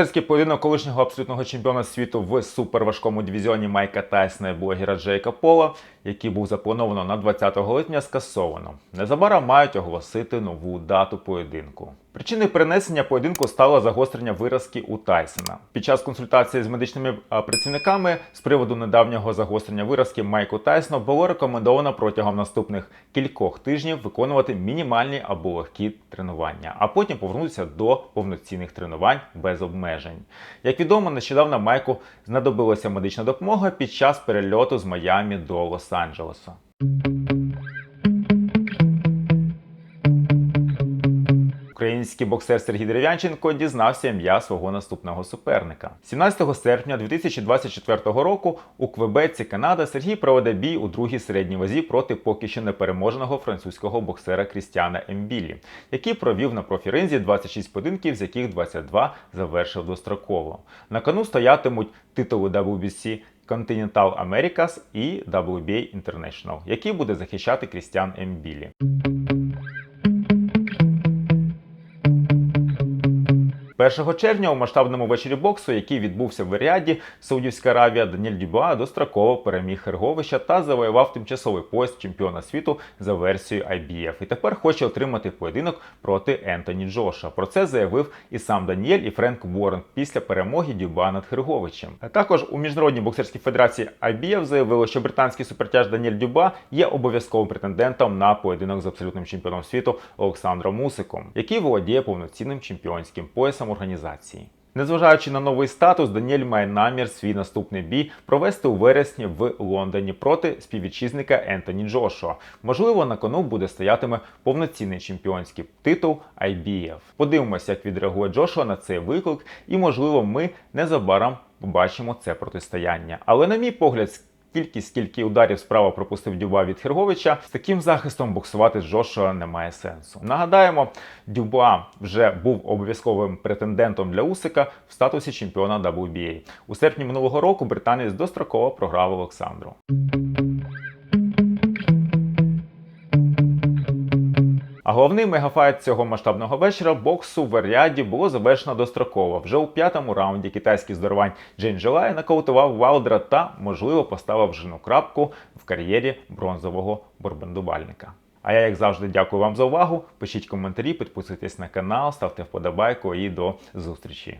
Боксерський поєдинок колишнього абсолютного чемпіона світу в суперважкому дивізіоні Майка Тайсона і блогера Джейка Пола, який був заплановано на 20 липня, скасовано. Незабаром мають оголосити нову дату поєдинку. Причиною перенесення поєдинку стало загострення виразки у Тайсона. Під час консультації з медичними працівниками з приводу недавнього загострення виразки Майку Тайсону було рекомендовано протягом наступних кількох тижнів виконувати мінімальні або легкі тренування, а потім повернутися до повноцінних тренувань без обмежень. Як відомо, нещодавно Майку знадобилася медична допомога під час перельоту з Майамі до Лос-Анджелеса. Український боксер Сергій Дерев'янченко дізнався ім'я свого наступного суперника. 17 серпня 2024 року у Квебеці, Канада, Сергій проведе бій у другій середній вазі проти поки що непереможеного французького боксера Крістіана Ембілі, який провів на профіринзі 26 поєдинків, з яких 22 завершив достроково. На кону стоятимуть титули WBC Continental Americas і WBA International, які буде захищати Крістіан Ембілі. 1 червня у масштабному вечорі боксу, який відбувся в Ріаді, Саудівська Аравія, Даніель Дюбуа достроково переміг Херговища та завоював тимчасовий пояс чемпіона світу за версією IBF. І тепер хоче отримати поєдинок проти Ентоні Джоша. Про це заявив і сам Даніель, і Френк Уоррен після перемоги Дюбуа над Херговичем. Також у міжнародній боксерській федерації IBF заявили, що британський супертяж Даніель Дюба є обов'язковим претендентом на поєдинок з абсолютним чемпіоном світу Олександром Мусиком, який володіє повноцінним чемпіонським поясом організації. Незважаючи на новий статус, Даніель має намір свій наступний бій провести у вересні в Лондоні проти співвітчизника Ентоні Джошуа. Можливо, на кону буде стоятиме повноцінний чемпіонський титул IBF. Подивимося, як відреагує Джошуа на цей виклик, і можливо, ми незабаром побачимо це протистояння. Але на мій погляд, Тільки скільки ударів справа пропустив Дюба від Херговича, з таким захистом боксувати з Джошуа немає сенсу. Нагадаємо, Дюба вже був обов'язковим претендентом для Усика в статусі чемпіона WBA. У серпні минулого року британець достроково програв Олександру. А головний мегафайт цього масштабного вечора боксу в Аріаді було завершено достроково. Вже у п'ятому раунді китайський здоровань Джейн Джилай нокаутував Валдера та, можливо, поставив жену крапку в кар'єрі бронзового борбандувальника. А я, як завжди, дякую вам за увагу. Пишіть коментарі, підписуйтесь на канал, ставте вподобайку і до зустрічі.